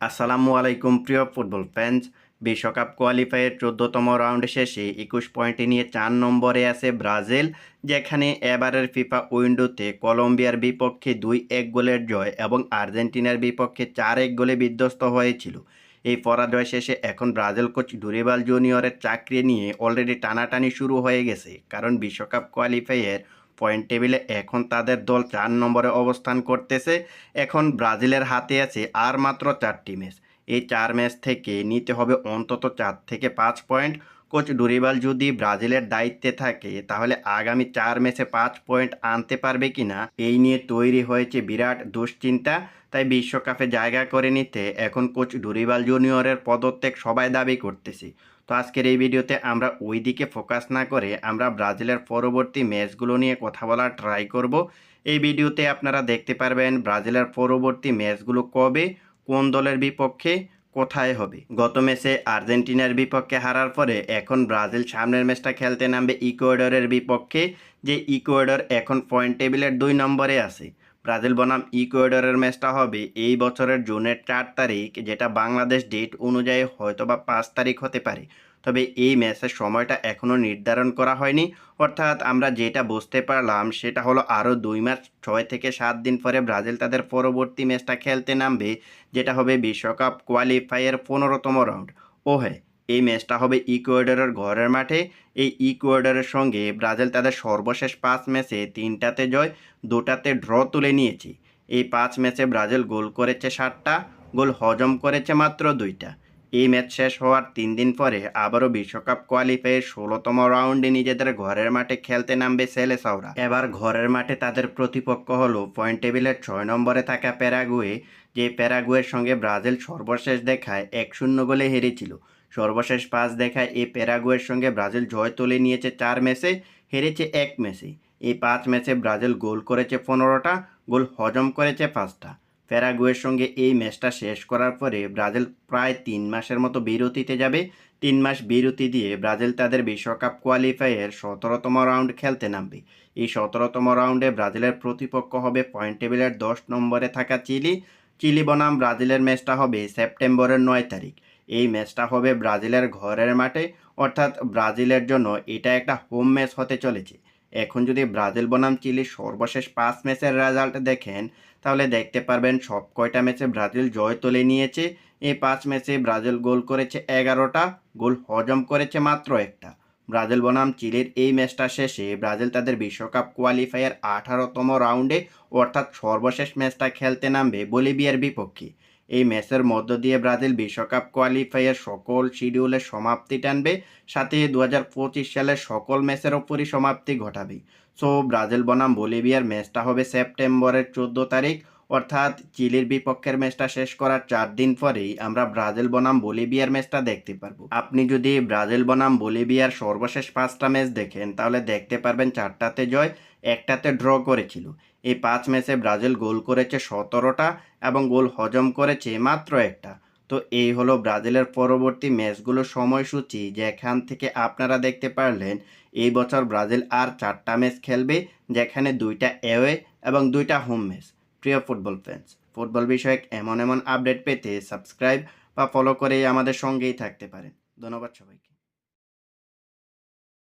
আসসালামু আলাইকুম, প্রিয় ফুটবল ফ্যান্স বিশ্বকাপ কোয়ালিফায়ার চোদ্দতম রাউন্ড শেষে একুশ পয়েন্টে নিয়ে চার নম্বরে আছে ব্রাজিল, যেখানে এবারের ফিফা উইন্ডোতে কলম্বিয়ার বিপক্ষে দুই এক গোলের জয় এবং আর্জেন্টিনার বিপক্ষে চার এক গোলে বিধ্বস্ত হয়েছিল। এই পরাজয় শেষে এখন ব্রাজিল কোচ ডুরিবাল জুনিয়রের চাকরি নিয়ে অলরেডি টানাটানি শুরু হয়ে গেছে, কারণ বিশ্বকাপ কোয়ালিফায়ার পয়েন্ট টেবিলে এখন তাদের দল চার নম্বরে অবস্থান করতেছে। এখন ব্রাজিলের হাতে আছে আর মাত্র চারটি ম্যাচ। এই চার ম্যাচ থেকে নিতে হবে অন্তত চার থেকে পাঁচ পয়েন্ট। কোচ ডুরিবাল যদি ব্রাজিলের দায়িত্বে থাকে, তাহলে আগামী চার ম্যাচে পাঁচ পয়েন্ট আনতে পারবে কিনা, এই নিয়ে তৈরি হয়েছে বিরাট দুশ্চিন্তা। তাই বিশ্বকাপে জায়গা করে নিতে এখন কোচ ডুরিবাল জুনিয়রের পদত্যাগ সবাই দাবি করতেছে। তো আজকের এই ভিডিওতে আমরা ওই দিকে ফোকাস না করে আমরা ব্রাজিলের পরবর্তী ম্যাচগুলো নিয়ে কথা বলার ট্রাই করব। এই ভিডিওতে আপনারা দেখতে পারবেন ব্রাজিলের পরবর্তী ম্যাচগুলো কবে, কোন দলের বিপক্ষে, কোথায় হবে। গত ম্যাচে আর্জেন্টিনার বিপক্ষে হারার পরে এখন ব্রাজিল সামনের ম্যাচটা খেলতে নামবে ইকুয়েডরের বিপক্ষে। যে ইকুয়েডর এখন পয়েন্ট টেবিলের দুই নম্বরে আছে। ব্রাজিল বনাম ইকুয়েডরের ম্যাচটা হবে এই বছরের জুনের চার তারিখ, যেটা বাংলাদেশ ডেট অনুযায়ী হয়তো বা পাঁচ তারিখ হতে পারে। তবে এই ম্যাচের সময়টা এখনও নির্ধারণ করা হয়নি। অর্থাৎ আমরা যেটা বুঝতে পারলাম, সেটা হলো আরও দুই মাস ছয় থেকে সাত দিন পরে ব্রাজিল তাদের পরবর্তী ম্যাচটা খেলতে নামবে, যেটা হবে বিশ্বকাপ কোয়ালিফায়ার পনেরোতম রাউন্ড। ও হ্যাঁ এই ম্যাচটা হবে ইকুয়েডরের ঘরের মাঠে। এই ইকুয়েডরের সঙ্গে ব্রাজিল তাদের সর্বশেষ পাঁচ ম্যাচে তিনটাতে জয়, দুটাতে ড্র তুলে নিয়েছে। এই পাঁচ ম্যাচে ব্রাজিল গোল করেছে সাতটা, গোল হজম করেছে মাত্র দুইটা। এই ম্যাচ শেষ হওয়ার তিন দিন পরে আবারও বিশ্বকাপ কোয়ালিফায়ের ষোলোতম রাউন্ডে নিজেদের ঘরের মাঠে খেলতে নামবে সেলে সেলেসাওরা। এবার ঘরের মাঠে তাদের প্রতিপক্ষ হল পয়েন্ট টেবিলের ছয় নম্বরে থাকা প্যারাগুয়ে। যে প্যারাগুয়ের সঙ্গে ব্রাজিল সর্বশেষ দেখায় এক শূন্য গোলে হেরেছিল। সর্বশেষ পাঁচ দেখায় এই প্যারাগুয়ের সঙ্গে ব্রাজিল জয় তুলে নিয়েছে চার ম্যাচে, হেরেছে এক ম্যাচে। এই পাঁচ ম্যাচে ব্রাজিল গোল করেছে পনেরোটা, গোল হজম করেছে পাঁচটা। প্যারাগুয়ের সঙ্গে এই ম্যাচটা শেষ করার পরে ব্রাজিল প্রায় তিন মাসের মতো বিরতিতে যাবে। তিন মাস বিরতি দিয়ে ব্রাজিল তাদের বিশ্বকাপ কোয়ালিফাইয়ের সতেরোতম রাউন্ড খেলতে নামবে। এই সতেরোতম রাউন্ডে ব্রাজিলের প্রতিপক্ষ হবে পয়েন্ট টেবিলের দশ নম্বরে থাকা চিলি। চিলি বনাম ব্রাজিলের ম্যাচটা হবে সেপ্টেম্বরের নয় তারিখ। এই ম্যাচটা হবে ব্রাজিলের ঘরের মাঠে। অর্থাৎ ব্রাজিলের জন্য এটা একটা হোম ম্যাচ হতে চলেছে। এখন যদি ব্রাজিল বনাম চিলির সর্বশেষ পাঁচ ম্যাচের রেজাল্ট দেখেন, তাহলে দেখতে পারবেন সব কয়টা ম্যাচে ব্রাজিল জয় তুলে নিয়েছে। এই পাঁচ ম্যাচে ব্রাজিল গোল করেছে এগারোটা, গোল হজম করেছে মাত্র একটা। ব্রাজিল বনাম চিলির এই ম্যাচটা শেষে ব্রাজিল তাদের বিশ্বকাপ কোয়ালিফায়ার আঠারোতম রাউন্ডে অর্থাৎ সর্বশেষ ম্যাচটা খেলতে নামবে বলিভিয়ার বিপক্ষে। এই ম্যাচের মধ্য দিয়ে ব্রাজিল বিশ্বকাপ কোয়ালিফাইয়ের সকল শিডিউলের সমাপ্তি টানবে। সাথে দু হাজার পঁচিশ সালের সকল ম্যাচেরও পরিসমাপ্তি ঘটাবে। সো, ব্রাজিল বনাম বলিভিয়ার ম্যাচটা হবে সেপ্টেম্বরের চোদ্দ তারিখ। অর্থাৎ চিলির বিপক্ষের ম্যাচটা শেষ করার চার দিন পরেই আমরা ব্রাজিল বনাম বলিভিয়ার ম্যাচটা দেখতে পারব। আপনি যদি ব্রাজিল বনাম বলিভিয়ার সর্বশেষ পাঁচটা ম্যাচ দেখেন, তাহলে দেখতে পারবেন চারটাতে জয়। একটাতে ড্র করেছিল। এই পাঁচ ম্যাচে ব্রাজিল গোল করেছে সতেরোটা এবং গোল হজম করেছে মাত্র একটা। তো এই হলো ব্রাজিলের পরবর্তী ম্যাচগুলোর সময়সূচি, যেখান থেকে আপনারা দেখতে পারলেন এই বছর ব্রাজিল আর চারটা ম্যাচ খেলবে, যেখানে দুইটা অ্যাওয়ে এবং দুইটা হোম ম্যাচ প্রিয় ফুটবল ফ্যান্স ফুটবল বিষয়ক এমন এমন আপডেট পেতে সাবস্ক্রাইব বা ফলো করে আমাদের সঙ্গেই থাকতে পারেন। ধন্যবাদ সবাইকে।